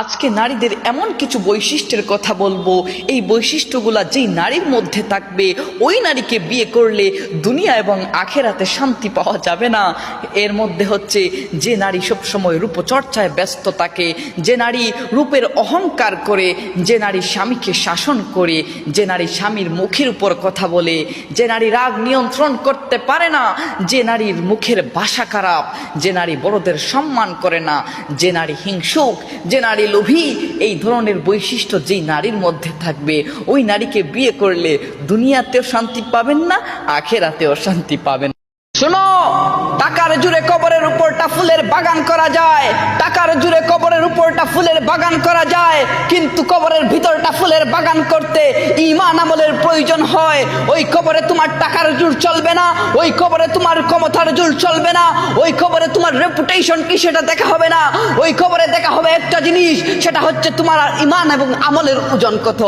আজকে নারীদের এমন কিছু বৈশিষ্ট্যের কথা বলব। এই বৈশিষ্ট্যগুলা যেই নারীর মধ্যে থাকবে, ওই নারীকে বিয়ে করলে দুনিয়া এবং আখেরাতে শান্তি পাওয়া যাবে না। এর মধ্যে হচ্ছে যে নারী সবসময় রূপচর্চায় ব্যস্ত থাকে, যে নারী রূপের অহংকার করে, যে নারী স্বামীকে শাসন করে, যে নারী স্বামীর মুখের উপর কথা বলে, যে নারী রাগ নিয়ন্ত্রণ করতে পারে না, যে নারীর মুখের ভাষা খারাপ, যে নারী বড়দের সম্মান করে না, যে নারী হিংসুক, যে নারী লোভী, এই ধরনের বৈশিষ্ট্য যেই নারীর মধ্যে থাকবে, ওই নারীকে বিয়ে করলে দুনিয়াতেও শান্তি পাবেন না, আখেরাতেও শান্তি পাবেন শোনো, টাকার জুড়ে কবরের উপরটা ফুলের বাগান করা যায়, টাকার জুড়ে কবরের উপরটা ফুলের বাগান করা যায়, কিন্তু কবরের ভিতরটা ফুলের বাগান করতে ইমান আমলের প্রয়োজন হয়। ওই কবরে তোমার টাকার জোর চলবে না, ওই কবরে তোমার ক্ষমতার জোর চলবে না, ওই কবরে তোমার রেপুটেশন কি সেটা দেখা হবে না। ওই কবরে দেখা হবে একটা জিনিস, সেটা হচ্ছে তোমার ইমান এবং আমলের ওজন কত।